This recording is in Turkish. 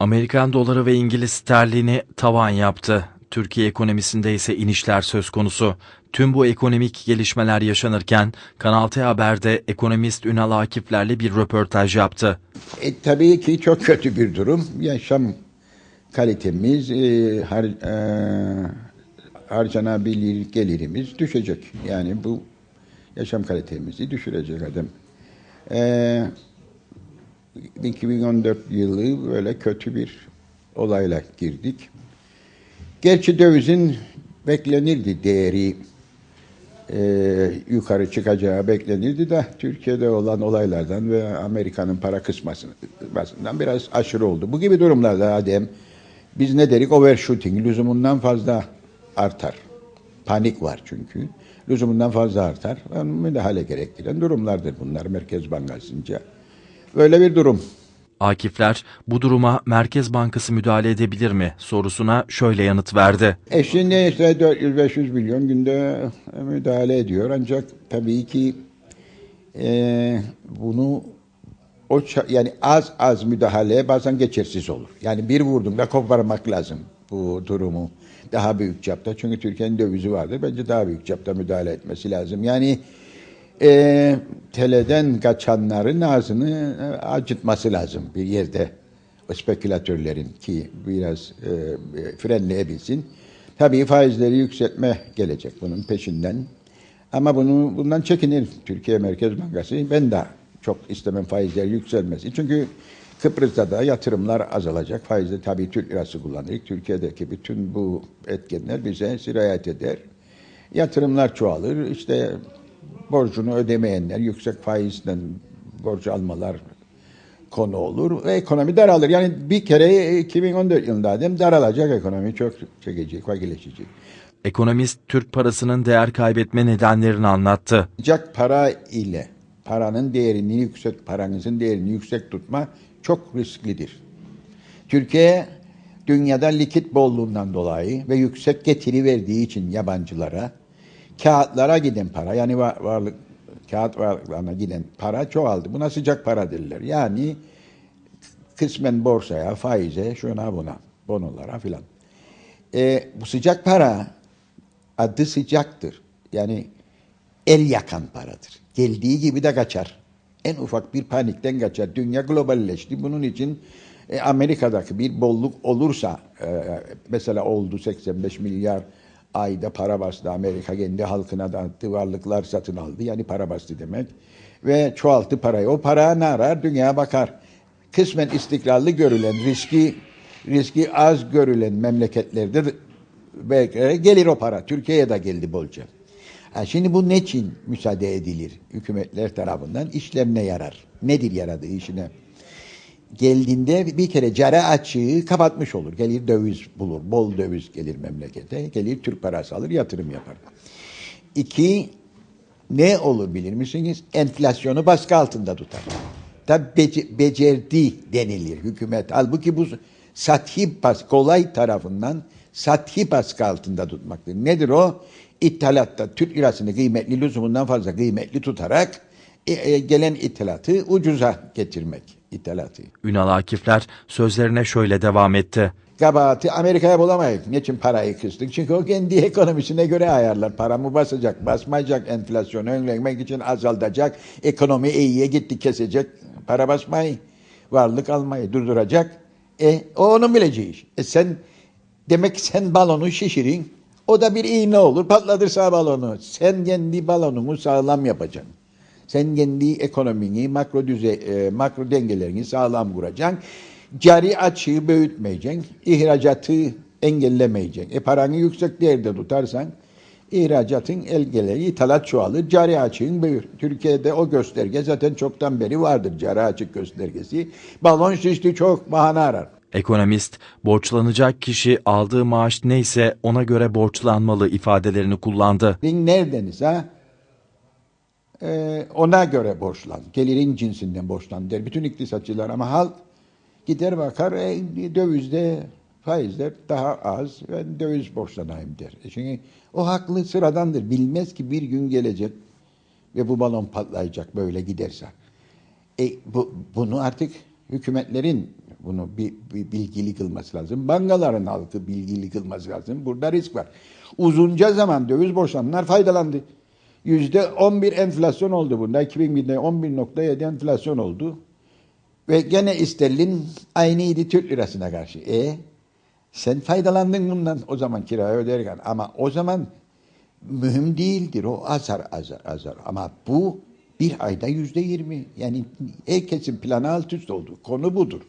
Amerikan doları ve İngiliz sterlini tavan yaptı. Türkiye ekonomisinde ise inişler söz konusu. Tüm bu ekonomik gelişmeler yaşanırken Kanal T Haber'de ekonomist Ünal Akifler'le bir röportaj yaptı. E, tabii ki çok kötü bir durum. Yaşam kalitemiz, e, har, e, harcanabilir gelirimiz düşecek. Yani bu yaşam kalitemizi düşürecek adam. E, 2014 yılı böyle kötü bir olayla girdik. Gerçi dövizin beklenirdi değeri e, yukarı çıkacağı beklenirdi de Türkiye'de olan olaylardan ve Amerika'nın para kısmasından biraz aşırı oldu. Bu gibi durumlarda Adem biz ne derik overshooting lüzumundan fazla artar. Panik var çünkü. Lüzumundan fazla artar. Yani müdahale gerektiren durumlardır bunlar Merkez Bankası'nca. Böyle bir durum. Akifler bu duruma Merkez Bankası müdahale edebilir mi sorusuna şöyle yanıt verdi. E şimdi işte 400-500 milyon günde müdahale ediyor. Ancak tabii ki e, bunu o yani az az müdahale bazen geçersiz olur. Yani bir vurduğunda koparmak lazım bu durumu. Daha büyük çapta çünkü Türkiye'nin dövizi vardır. Bence daha büyük çapta müdahale etmesi lazım. Yani e, teleden kaçanların ağzını e, acıtması lazım bir yerde. O spekülatörlerin ki biraz e, frenleyebilsin. Tabii faizleri yükseltme gelecek bunun peşinden. Ama bunu bundan çekinir Türkiye Merkez Bankası. Ben de çok istemem faizler yükselmesi. Çünkü Kıbrıs'ta da yatırımlar azalacak. Faizde tabii Türk lirası kullanılır. Türkiye'deki bütün bu etkenler bize sirayet eder. Yatırımlar çoğalır. İşte borcunu ödemeyenler yüksek faizden borç almalar konu olur ve ekonomi daralır. Yani bir kere 2014 yılında dedim daralacak ekonomi çok çekecek, vakileşecek. Ekonomist Türk parasının değer kaybetme nedenlerini anlattı. Sıcak para ile paranın değerini yüksek, paranızın değerini yüksek tutma çok risklidir. Türkiye dünyada likit bolluğundan dolayı ve yüksek getiri verdiği için yabancılara kağıtlara giden para yani var, varlık kağıt varlıklarına giden para çoğaldı. Buna sıcak para derler. Yani kısmen borsaya, faize, şuna buna, bonolara filan. E, bu sıcak para adı sıcaktır. Yani el yakan paradır. Geldiği gibi de kaçar. En ufak bir panikten kaçar. Dünya globalleşti. Bunun için e, Amerika'daki bir bolluk olursa e, mesela oldu 85 milyar ayda para bastı. Amerika kendi halkına dağıttı, varlıklar satın aldı. Yani para bastı demek. Ve çoğalttı parayı. O para ne arar? Dünyaya bakar. Kısmen istikrarlı görülen, riski riski az görülen memleketlerde gelir o para. Türkiye'ye de geldi bolca. Ha, şimdi bu ne için müsaade edilir hükümetler tarafından? İşlerine yarar. Nedir yaradığı işine? Geldiğinde bir kere cara açığı kapatmış olur. Gelir döviz bulur. Bol döviz gelir memlekete. Gelir Türk parası alır yatırım yapar. İki, ne olur bilir misiniz? Enflasyonu baskı altında tutar. Tabi bece, becerdi denilir hükümet. Halbuki bu sathi bas, kolay tarafından sathi baskı altında tutmaktır. Nedir o? İthalatta Türk lirasını kıymetli lüzumundan fazla kıymetli tutarak gelen ithalatı ucuza getirmek ithalatı. Ünal Akifler sözlerine şöyle devam etti. Kabahati Amerika'ya bulamayız. Niçin parayı kıstık? Çünkü o kendi ekonomisine göre ayarlar. Paramı basacak, basmayacak, enflasyonu önlemek için azaltacak, ekonomi iyiye gitti kesecek, para basmayı, varlık almayı durduracak. E, o onun bileceği iş. E sen, demek sen balonu şişirin, o da bir iğne olur, patlatırsa balonu. Sen kendi balonunu sağlam yapacaksın. Sen kendi ekonomini, makro düzey, e, makro dengelerini sağlam kuracaksın. Cari açığı büyütmeyeceksin. İhracatı engellemeyeceksin. E paranı yüksek değerde tutarsan ihracatın elgeleri ithalat çoğalır, cari açığın büyür. Türkiye'de o gösterge zaten çoktan beri vardır cari açık göstergesi. Balon şişti çok bahane arar. Ekonomist, borçlanacak kişi aldığı maaş neyse ona göre borçlanmalı ifadelerini kullandı. Neredeniz ha? Ee, ona göre borçlan. Gelirin cinsinden borçlan der bütün iktisatçılar ama halk gider bakar e, dövizde faizler daha az ben döviz borçlanayım der. E çünkü o haklı sıradandır. Bilmez ki bir gün gelecek ve bu balon patlayacak böyle giderse. E, bu, bunu artık hükümetlerin Bunu bir, bir bilgili kılması lazım. Bankaların halkı bilgili kılması lazım. Burada risk var. Uzunca zaman döviz borçlananlar faydalandı. Yüzde 11 enflasyon oldu bunda. 2001'de 11.7 enflasyon oldu. Ve gene sterlin aynıydı Türk lirasına karşı. E sen faydalandın bundan o zaman kirayı öderken. Ama o zaman mühim değildir. O azar azar azar. Ama bu bir ayda yüzde yirmi. Yani herkesin planı alt üst oldu. Konu budur.